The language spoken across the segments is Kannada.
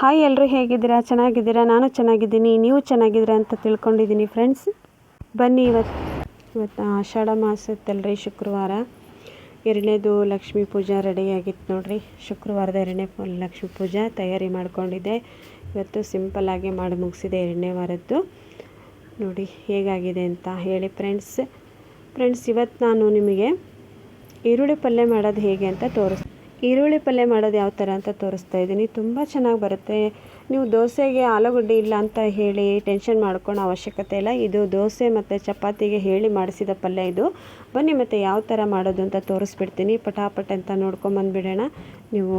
ಹಾಯ್ ಎಲ್ಲರೂ ಹೇಗಿದ್ದೀರಾ? ಚೆನ್ನಾಗಿದ್ದೀರಾ? ನಾನು ಚೆನ್ನಾಗಿದ್ದೀನಿ. ನೀವು ಚೆನ್ನಾಗಿದ್ದೀರಾ ಅಂತ ತಿಳ್ಕೊಂಡಿದ್ದೀನಿ ಫ್ರೆಂಡ್ಸ್ ಬನ್ನಿ ಇವತ್ತು ಇವತ್ತು ಆಷಾಢ ಮಾಸತ್ತಲ್ರಿ ಶುಕ್ರವಾರ. ಎರಡನೇದು ಲಕ್ಷ್ಮೀ ಪೂಜಾ ರೆಡಿಯಾಗಿತ್ತು ನೋಡಿರಿ. ಶುಕ್ರವಾರದ ಎರಡನೇ ಲಕ್ಷ್ಮೀ ಪೂಜಾ ತಯಾರಿ ಮಾಡ್ಕೊಂಡಿದ್ದೆ. ಇವತ್ತು ಸಿಂಪಲ್ಲಾಗಿ ಮಾಡಿ ಮುಗಿಸಿದೆ ಎರಡನೇ ವಾರದ್ದು. ನೋಡಿ ಹೇಗಾಗಿದೆ ಅಂತ ಹೇಳಿ ಫ್ರೆಂಡ್ಸ್ ಫ್ರೆಂಡ್ಸ್ ಇವತ್ತು ನಾನು ನಿಮಗೆ ಈರುಳ್ಳಿ ಪಲ್ಯ ಮಾಡೋದು ಹೇಗೆ ಅಂತ ತೋರಿಸ್ ಈರುಳ್ಳಿ ಪಲ್ಯ ಮಾಡೋದು ಯಾವ ಥರ ಅಂತ ತೋರಿಸ್ತಾ ಇದ್ದೀನಿ. ತುಂಬ ಚೆನ್ನಾಗಿ ಬರುತ್ತೆ. ನೀವು ದೋಸೆಗೆ ಆಲೂಗಡ್ಡೆ ಇಲ್ಲ ಅಂತ ಹೇಳಿ ಟೆನ್ಷನ್ ಮಾಡ್ಕೊಳ್ಳೋ ಅವಶ್ಯಕತೆ ಇಲ್ಲ. ಇದು ದೋಸೆ ಮತ್ತು ಚಪಾತಿಗೆ ಹೇಳಿ ಮಾಡಿಸಿದ ಪಲ್ಯ ಇದು. ಬನ್ನಿ ಮತ್ತು ಯಾವ ಥರ ಮಾಡೋದು ಅಂತ ತೋರಿಸ್ಬಿಡ್ತೀನಿ. ಪಟಾಪಟ್ ಅಂತ ನೋಡ್ಕೊಂಬಂದ್ಬಿಡೋಣ ನೀವು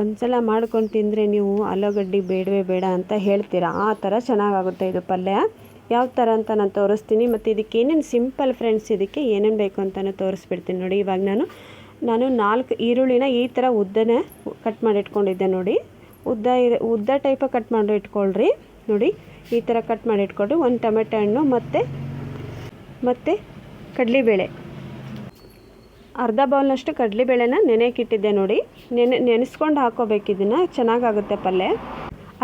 ಒಂದ್ಸಲ ಮಾಡ್ಕೊಂಡು ತಿಂದರೆ ನೀವು ಆಲೂಗಡ್ಡೆ ಬೇಡವೇ ಬೇಡ ಅಂತ ಹೇಳ್ತೀರಾ? ಆ ಥರ ಚೆನ್ನಾಗಾಗುತ್ತೆ ಇದು ಪಲ್ಯ. ಯಾವ ಥರ ಅಂತ ನಾನು ತೋರಿಸ್ತೀನಿ. ಮತ್ತು ಇದಕ್ಕೆ ಏನೇನು ಸಿಂಪಲ್ ಫ್ರೆಂಡ್ಸ್ ಇದಕ್ಕೆ ಏನೇನು ಬೇಕು ಅಂತಲೂ ತೋರಿಸ್ಬಿಡ್ತೀನಿ ನೋಡಿ ಇವಾಗ ನಾನು. ನಾನು ನಾಲ್ಕು ಈರುಳ್ಳಿನ ಈ ಥರ ಉದ್ದನೇ ಕಟ್ ಮಾಡಿ ಇಟ್ಕೊಂಡಿದ್ದೆ ನೋಡಿ. ಉದ್ದ ಉದ್ದ ಟೈಪ ಕಟ್ ಮಾಡಿ ಇಟ್ಕೊಳ್ರಿ ನೋಡಿ, ಈ ಥರ ಕಟ್ ಮಾಡಿ ಇಟ್ಕೊಳ್ರಿ ಒಂದು ಟೊಮೆಟೊ ಹಣ್ಣು ಮತ್ತು ಮತ್ತು ಕಡಲೆಬೇಳೆ. ಅರ್ಧ ಬೌಲ್ನಷ್ಟು ಕಡಲೆಬೇಳೆನ ನೆನೆಕಿಟ್ಟಿದ್ದೆ ನೋಡಿ. ನೆನೆ, ನೆನೆಸ್ಕೊಂಡು ಹಾಕೋಬೇಕು ಇದನ್ನು, ಚೆನ್ನಾಗಾಗುತ್ತೆ ಪಲ್ಯ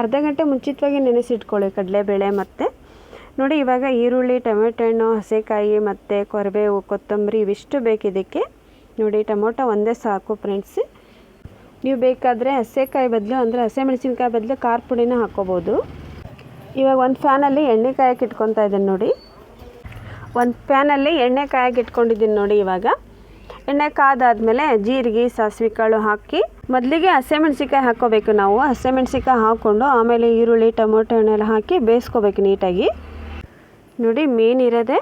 ಅರ್ಧ ಗಂಟೆ ಮುಂಚಿತವಾಗಿ ನೆನೆಸಿಟ್ಕೊಳ್ಳಿ ಕಡಲೆಬೇಳೆ ಮತ್ತು. ನೋಡಿ, ಇವಾಗ ಈರುಳ್ಳಿ, ಟೊಮೆಟೊ ಹಣ್ಣು, ಹಸೆಕಾಯಿ ಮತ್ತು ಕೊರಬೇವು ಕೊತ್ತಂಬರಿ ಇವಿಷ್ಟು ಬೇಕು ಇದಕ್ಕೆ ನೋಡಿ, ಟೊಮೊಟೊ ಒಂದೇ ಸಾಕು ಫ್ರೆಂಡ್ಸ್. ನೀವು ಬೇಕಾದರೆ ಹಸೆಕಾಯಿ ಬದಲು, ಅಂದರೆ ಹಸಿಮೆಣಸಿನ್ಕಾಯಿ ಬದಲು ಖಾರ ಪುಡಿನ ಹಾಕ್ಕೋಬೋದು ಇವಾಗ ಒಂದು ಫ್ಯಾನಲ್ಲಿ ಎಣ್ಣೆ ಕಾಯಕ್ಕೆ ಇಟ್ಕೊತಾ ಇದ್ದೀನಿ ನೋಡಿ. ಒಂದು ಫ್ಯಾನಲ್ಲಿ ಎಣ್ಣೆ ಕಾಯಕ್ಕೆ ಇಟ್ಕೊಂಡಿದ್ದೀನಿ ನೋಡಿ ಇವಾಗ. ಎಣ್ಣೆ ಕಾದಾದಮೇಲೆ ಜೀರಿಗೆ, ಸಾಸಿವೆ ಕಾಳು ಹಾಕಿ, ಮೊದಲಿಗೆ ಹಸಿಮೆಣ್ಸಿಕಾಯಿ ಹಾಕ್ಕೋಬೇಕು ನಾವು. ಹಸಿಮೆಣ್ಸಿಕಾಯಿ ಹಾಕ್ಕೊಂಡು ಆಮೇಲೆ ಈರುಳ್ಳಿ, ಟೊಮೊಟೊ ಹಣ್ಣೆಲ್ಲ ಹಾಕಿ ಬೇಯಿಸ್ಕೋಬೇಕು ನೀಟಾಗಿ. ನೋಡಿ, ಮೇನ್ ಇರೋದೆ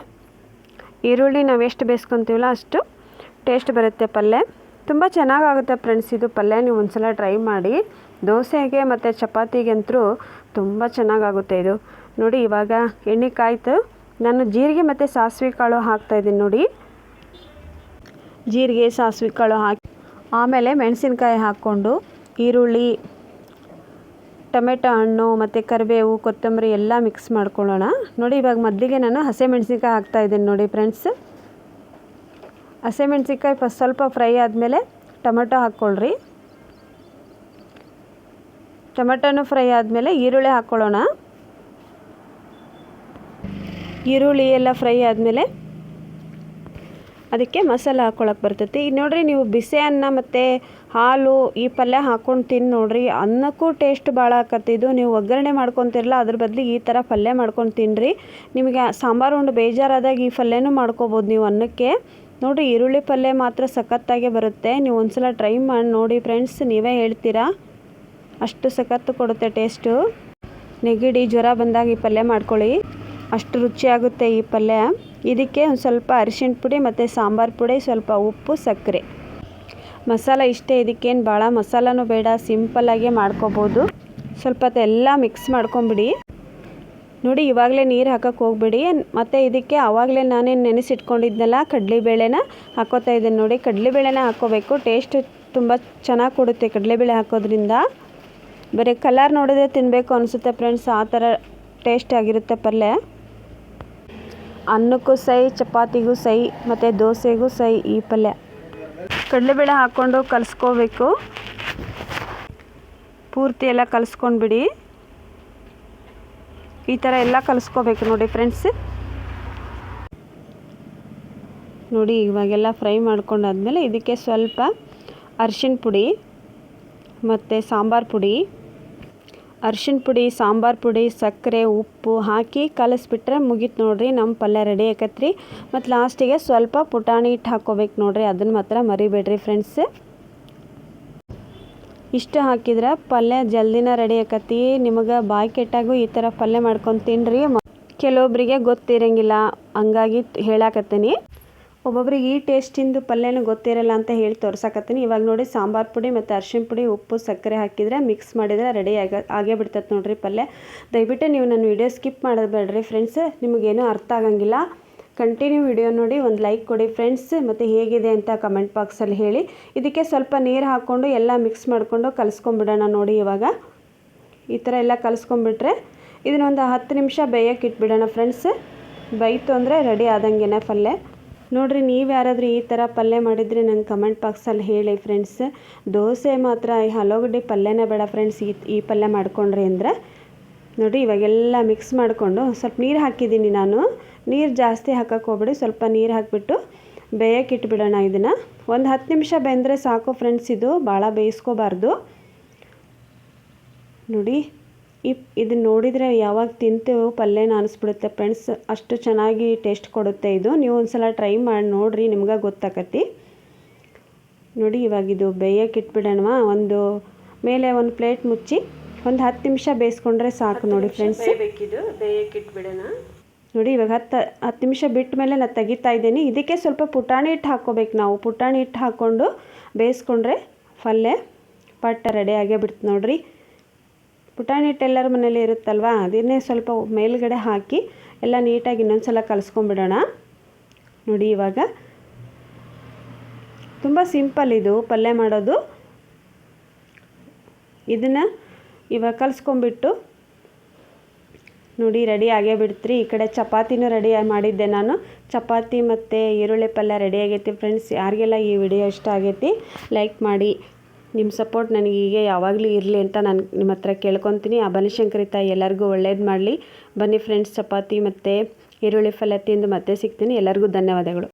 ಈರುಳ್ಳಿ ನಾವು ಎಷ್ಟು ಬೇಯಿಸ್ಕೊತೀವಲ್ಲ ಅಷ್ಟು. ಟೇಸ್ಟ್ ಬರುತ್ತೆ ಪಲ್ಯ ತುಂಬ ಚೆನ್ನಾಗಾಗುತ್ತೆ ಫ್ರೆಂಡ್ಸ್ ಇದು ಪಲ್ಯ ನೀವು ಒಂದ್ಸಲ ಟ್ರೈ ಮಾಡಿ. ದೋಸೆಗೆ ಮತ್ತು ಚಪಾತಿಗಂತೂ ತುಂಬ ಚೆನ್ನಾಗಾಗುತ್ತೆ ಇದು. ನೋಡಿ, ಇವಾಗ ಎಣ್ಣೆ ಕಾಯ್ತು. ನಾನು ಜೀರಿಗೆ ಮತ್ತು ಸಾಸಿವೆ ಕಾಳು ಹಾಕ್ತಾಯಿದ್ದೀನಿ ನೋಡಿ. ಜೀರಿಗೆ, ಸಾಸಿವೆ ಕಾಳು ಹಾಕಿ ಆಮೇಲೆ ಮೆಣಸಿನ್ಕಾಯಿ ಹಾಕ್ಕೊಂಡು ಈರುಳ್ಳಿ, ಟೊಮೆಟೊ ಹಣ್ಣು ಮತ್ತು ಕರಿಬೇವು, ಕೊತ್ತಂಬರಿ ಎಲ್ಲ ಮಿಕ್ಸ್ ಮಾಡ್ಕೊಳ್ಳೋಣ. ನೋಡಿ, ಇವಾಗ ಮೊದಲಿಗೆ ನಾನು ಹಸಿಮೆಣ್ಸಿನ್ಕಾಯಿ ಹಾಕ್ತಾಯಿದ್ದೀನಿ ನೋಡಿ ಫ್ರೆಂಡ್ಸ್ ಹಸಿಮೆಣ್ಸಿನ್ಕಾಯಿ ಫಸ್ಟ್ ಸ್ವಲ್ಪ ಫ್ರೈ ಆದಮೇಲೆ ಟೊಮೆಟೊ ಹಾಕ್ಕೊಳ್ರಿ. ಟೊಮೆಟೊನು ಫ್ರೈ ಆದಮೇಲೆ ಈರುಳ್ಳಿ ಹಾಕ್ಕೊಳ್ಳೋಣ. ಈರುಳ್ಳಿ ಎಲ್ಲ ಫ್ರೈ ಆದಮೇಲೆ ಅದಕ್ಕೆ ಮಸಾಲೆ ಹಾಕ್ಕೊಳಕ್ಕೆ ಬರ್ತೈತಿ. ಈಗ ನೋಡಿರಿ ನೀವು ಬಿಸಿ ಅನ್ನ ಮತ್ತು ಹಾಲು ಈ ಪಲ್ಯ ಹಾಕ್ಕೊಂಡು ತಿಂದು ನೋಡಿರಿ, ಅನ್ನಕ್ಕೂ ಟೇಸ್ಟ್ ಭಾಳ ಆಕತ್ತೆ. ಇದು ನೀವು ಒಗ್ಗರಣೆ ಮಾಡ್ಕೊತಿರಲ್ಲ ಅದ್ರ ಬದಲು ಈ ಥರ ಪಲ್ಯ ಮಾಡ್ಕೊಂಡು ತಿನ್ನಿರಿ ನಿಮಗೆ ಸಾಂಬಾರು ಉಂಡು ಬೇಜಾರಾದಾಗ ಈ ಪಲ್ಯನೂ ಮಾಡ್ಕೋಬೋದು ನೀವು ಅನ್ನಕ್ಕೆ. ನೋಡಿರಿ ಈರುಳ್ಳಿ ಪಲ್ಯ ಮಾತ್ರ ಸಖತ್ತಾಗೆ ಬರುತ್ತೆ. ನೀವು ಒಂದ್ಸಲ ಟ್ರೈ ಮಾಡಿ, ನೋಡಿ ಫ್ರೆಂಡ್ಸ್ ನೀವೇ ಹೇಳ್ತೀರಾ? ಅಷ್ಟು ಸಖತ್ತು ಕೊಡುತ್ತೆ ಟೇಸ್ಟು ನೆಗಡಿ, ಜ್ವರ ಬಂದಾಗ ಈ ಪಲ್ಯ ಮಾಡ್ಕೊಳ್ಳಿ. ಅಷ್ಟು ರುಚಿಯಾಗುತ್ತೆ ಈ ಪಲ್ಯ. ಇದಕ್ಕೆ ಒಂದು ಸ್ವಲ್ಪ ಅರಿಶಿಣ ಪುಡಿ ಮತ್ತು ಸಾಂಬಾರು ಪುಡಿ, ಸ್ವಲ್ಪ ಉಪ್ಪು, ಸಕ್ಕರೆ. ಮಸಾಲ ಇಷ್ಟೇ, ಇದಕ್ಕೇನು ಭಾಳ ಮಸಾಲನೂ ಬೇಡ ಸಿಂಪಲ್ಲಾಗೆ ಮಾಡ್ಕೋಬೋದು. ಸ್ವಲ್ಪ ಎಲ್ಲ ಮಿಕ್ಸ್ ಮಾಡ್ಕೊಂಬಿಡಿ. ನೋಡಿ, ಇವಾಗಲೇ ನೀರು ಹಾಕೋಕ್ಕೆ ಹೋಗ್ಬೇಡಿ. ಮತ್ತು ಇದಕ್ಕೆ ಆವಾಗಲೇ ನಾನೇನು ನೆನೆಸಿಟ್ಕೊಂಡಿದ್ನಲ್ಲ ಕಡಲೆಬೇಳೆನ ಹಾಕೋತಾ ಇದ್ದೀನಿ ನೋಡಿ. ಕಡಲೆಬೇಳೆನ ಹಾಕೋಬೇಕು. ಟೇಸ್ಟ್ ತುಂಬ ಚೆನ್ನಾಗಿ ಕೊಡುತ್ತೆ ಕಡಲೆಬೇಳೆ ಹಾಕೋದ್ರಿಂದ. ಬರೀ ಕಲರ್ ನೋಡಿದ್ರೆ ತಿನ್ನಬೇಕು ಅನಿಸುತ್ತೆ ಫ್ರೆಂಡ್ಸ್. ಆ ಥರ ಟೇಸ್ಟ್ ಆಗಿರುತ್ತೆ ಪಲ್ಯ ಅನ್ನಕ್ಕೂ ಸೈ ಚಪಾತಿಗೂ ಸೈ ಮತ್ತು ದೋಸೆಗೂ ಸೈ ಈ ಪಲ್ಯ ಕಡಲೆಬೇಳೆ ಹಾಕ್ಕೊಂಡು ಕಲಸ್ಕೋಬೇಕು. ಪೂರ್ತಿ ಎಲ್ಲ ಕಲಿಸ್ಕೊಂಡ್ಬಿಡಿ. ಈ ಥರ ಎಲ್ಲ ಕಲಿಸ್ಕೋಬೇಕು ನೋಡಿ ಫ್ರೆಂಡ್ಸ್. ನೋಡಿ, ಇವಾಗೆಲ್ಲ ಫ್ರೈ ಮಾಡ್ಕೊಂಡಾದ್ಮೇಲೆ ಇದಕ್ಕೆ ಸ್ವಲ್ಪ ಅರ್ಶಿನ ಪುಡಿ ಮತ್ತು ಸಾಂಬಾರು ಪುಡಿ. ಅರ್ಶಿನ ಪುಡಿ, ಸಾಂಬಾರು ಪುಡಿ, ಸಕ್ಕರೆ, ಉಪ್ಪು ಹಾಕಿ ಕಲಿಸ್ಬಿಟ್ರೆ ಮುಗೀತು ನೋಡಿರಿ ನಮ್ಮ ಪಲ್ಯ ರೆಡಿ ಆಕತ್ರಿ ಮತ್ತು ಲಾಸ್ಟಿಗೆ ಸ್ವಲ್ಪ ಪುಟಾಣಿ ಹಿಟ್ಟು ಹಾಕ್ಕೋಬೇಕು ನೋಡಿರಿ, ಅದನ್ನು ಮಾತ್ರ ಮರಿಬೇಡ್ರಿ ಫ್ರೆಂಡ್ಸ್. ಇಷ್ಟು ಹಾಕಿದ್ರೆ ಪಲ್ಯ ಜಲ್ದಿನ ರೆಡಿ ಆಕತಿ. ನಿಮಗೆ ಬಾಯಿ ಕೆಟ್ಟಾಗೂ ಈ ಥರ ಪಲ್ಯ ಮಾಡ್ಕೊಂಡು ತಿನ್ನಿರಿ ಕೆಲವೊಬ್ಬರಿಗೆ ಗೊತ್ತಿರಂಗಿಲ್ಲ, ಹಂಗಾಗಿ ಹೇಳಾಕತ್ತೀನಿ. ಒಬ್ಬೊಬ್ರಿಗೆ ಈ ಟೇಸ್ಟಿಂದು ಪಲ್ಯನೂ ಗೊತ್ತಿರಲ್ಲ ಅಂತ ಹೇಳಿ ತೋರ್ಸಾಕತ್ತೀನಿ. ಇವಾಗ ನೋಡಿ ಸಾಂಬಾರು ಪುಡಿ ಮತ್ತು ಅರ್ಶಿನ ಪುಡಿ, ಉಪ್ಪು, ಸಕ್ಕರೆ ಹಾಕಿದರೆ ಮಿಕ್ಸ್ ಮಾಡಿದರೆ ರೆಡಿ ಆಗ ಆಗೇ ಬಿಡ್ತೈತೆ ನೋಡಿರಿ ಪಲ್ಯ. ದಯವಿಟ್ಟು ನೀವು ನನ್ನ ವಿಡಿಯೋ ಸ್ಕಿಪ್ ಮಾಡೋದು ಬೇಡ್ರಿ ಫ್ರೆಂಡ್ಸ್ ನಿಮಗೇನೂ ಅರ್ಥ ಆಗಂಗಿಲ್ಲ. ಕಂಟಿನ್ಯೂ ವಿಡಿಯೋ ನೋಡಿ ಒಂದು ಲೈಕ್ ಕೊಡಿ ಫ್ರೆಂಡ್ಸ್ ಮತ್ತು ಹೇಗಿದೆ ಅಂತ ಕಮೆಂಟ್ ಬಾಕ್ಸಲ್ಲಿ ಹೇಳಿ. ಇದಕ್ಕೆ ಸ್ವಲ್ಪ ನೀರು ಹಾಕ್ಕೊಂಡು ಎಲ್ಲ ಮಿಕ್ಸ್ ಮಾಡಿಕೊಂಡು ಕಲಿಸ್ಕೊಂಬಿಡೋಣ ನೋಡಿ ಇವಾಗ. ಈ ಥರ ಎಲ್ಲ ಕಲಿಸ್ಕೊಂಬಿಟ್ರೆ ಇದನ್ನೊಂದು ಹತ್ತು ನಿಮಿಷ ಬೇಯಕ್ಕೆ ಇಟ್ಬಿಡೋಣ ಫ್ರೆಂಡ್ಸ್ ಬೈತು ಅಂದರೆ ರೆಡಿ ಆದಂಗೆನೆ ಪಲ್ಯ ನೋಡಿರಿ ನೀವು ಯಾರಾದರೂ ಈ ಥರ ಪಲ್ಯ ಮಾಡಿದರೆ ನಂಗೆ ಕಮೆಂಟ್ ಬಾಕ್ಸಲ್ಲಿ ಹೇಳಿ ಫ್ರೆಂಡ್ಸ್ ದೋಸೆ ಮಾತ್ರ ಈ ಹಲೋಗಡ್ಡೆ ಪಲ್ಯನೇ ಬೇಡ ಫ್ರೆಂಡ್ಸ್ ಈ ಈ ಪಲ್ಯ ಮಾಡಿಕೊಂಡ್ರಿ ಅಂದರೆ. ನೋಡಿ ಇವಾಗೆಲ್ಲ ಮಿಕ್ಸ್ ಮಾಡಿಕೊಂಡು ಸ್ವಲ್ಪ ನೀರು ಹಾಕಿದ್ದೀನಿ ನಾನು. ನೀರು ಜಾಸ್ತಿ ಹಾಕಕ್ಕೆ ಹೋಗ್ಬೇಡಿ ಸ್ವಲ್ಪ ನೀರು ಹಾಕಿಬಿಟ್ಟು ಬೇಯಕ್ಕೆ ಇಟ್ಬಿಡೋಣ ಇದನ್ನು. ಒಂದು ಹತ್ತು ನಿಮಿಷ ಬೆಂದರೆ ಸಾಕು ಫ್ರೆಂಡ್ಸ್ ಇದು ಭಾಳ ಬೇಯಿಸ್ಕೋಬಾರ್ದು. ನೋಡಿ ಇಪ್ ಇದನ್ನ ನೋಡಿದರೆ ಯಾವಾಗ ತಿಂತೇವೋ ಪಲ್ಯನ ಅನಿಸ್ಬಿಡುತ್ತೆ ಫ್ರೆಂಡ್ಸ್ ಅಷ್ಟು ಚೆನ್ನಾಗಿ ಟೇಸ್ಟ್ ಕೊಡುತ್ತೆ ಇದು. ನೀವು ಒಂದ್ಸಲ ಟ್ರೈ ಮಾಡಿ ನೋಡಿರಿ ನಿಮ್ಗೆ ಗೊತ್ತಾಕತಿ. ನೋಡಿ ಇವಾಗ ಇದು ಬೇಯಕ್ಕೆ ಇಟ್ಬಿಡೋಣವಾ? ಒಂದು ಮೇಲೆ ಒಂದು ಪ್ಲೇಟ್ ಮುಚ್ಚಿ ಒಂದು ಹತ್ತು ನಿಮಿಷ ಬೇಯಿಸ್ಕೊಂಡ್ರೆ ಸಾಕು ನೋಡಿ ಫ್ರೆಂಡ್ಸ್ ಬೇಕಿದು ಬೇಯಕ್ಕೆ ಇಟ್ಬಿಡೋಣ. ನೋಡಿ, ಇವಾಗ ಹತ್ತು ಹತ್ತು ನಿಮಿಷ ಬಿಟ್ಟ ಮೇಲೆ ನಾನು ತೆಗಿತಾ ಇದ್ದೀನಿ. ಇದಕ್ಕೆ ಸ್ವಲ್ಪ ಪುಟಾಣಿ ಹಿಟ್ಟು ಹಾಕ್ಕೋಬೇಕು ನಾವು. ಪುಟಾಣಿ ಹಿಟ್ಟು ಹಾಕ್ಕೊಂಡು ಬೇಯಿಸ್ಕೊಂಡ್ರೆ ಪಲ್ಯ ಪಟ್ಟ ರೆಡಿ ಆಗೇ ಬಿಡ್ತು ನೋಡಿರಿ. ಪುಟಾಣಿ ಹಿಟ್ಟು ಎಲ್ಲರ ಮನೇಲಿ ಇರುತ್ತಲ್ವಾ? ಅದನ್ನೇ ಸ್ವಲ್ಪ ಮೇಲುಗಡೆ ಹಾಕಿ ಎಲ್ಲ ನೀಟಾಗಿ ಇನ್ನೊಂದು ಸಲ ಕಲಿಸ್ಕೊಂಬಿಡೋಣ. ನೋಡಿ, ಇವಾಗ ತುಂಬ ಸಿಂಪಲ್ ಇದು ಪಲ್ಯ ಮಾಡೋದು. ಇದನ್ನು ಇವಾಗ ಕಲಿಸ್ಕೊಂಬಿಟ್ಟು ನೋಡಿ ರೆಡಿ ಆಗೇ ಬಿಡ್ತ್ರಿ. ಈ ಕಡೆ ಚಪಾತಿನೂ ರೆಡಿ ಮಾಡಿದ್ದೆ ನಾನು. ಚಪಾತಿ ಮತ್ತು ಈರುಳ್ಳಿ ಪಲ್ಯ ರೆಡಿ ಆಗೈತಿ ಫ್ರೆಂಡ್ಸ್. ಯಾರಿಗೆಲ್ಲ ಈ ವಿಡಿಯೋ ಇಷ್ಟ ಆಗೈತಿ, ಲೈಕ್ ಮಾಡಿ. ನಿಮ್ಮ ಸಪೋರ್ಟ್ ನನಗೆ ಹೀಗೆ ಯಾವಾಗಲೂ ಇರಲಿ ಅಂತ ನಾನು ನಿಮ್ಮ ಹತ್ರ ಕೇಳ್ಕೊತೀನಿ. ಆ ಬನಶಂಕರಿ ತಾಯಿ ಎಲ್ಲರಿಗೂ ಒಳ್ಳೇದು ಮಾಡಲಿ. ಬನ್ನಿ ಫ್ರೆಂಡ್ಸ್, ಚಪಾತಿ ಮತ್ತು ಈರುಳ್ಳಿ ಪಲ್ಯ ತಿಂದು ಮತ್ತೆ ಸಿಗ್ತೀನಿ. ಎಲ್ಲರಿಗೂ ಧನ್ಯವಾದಗಳು.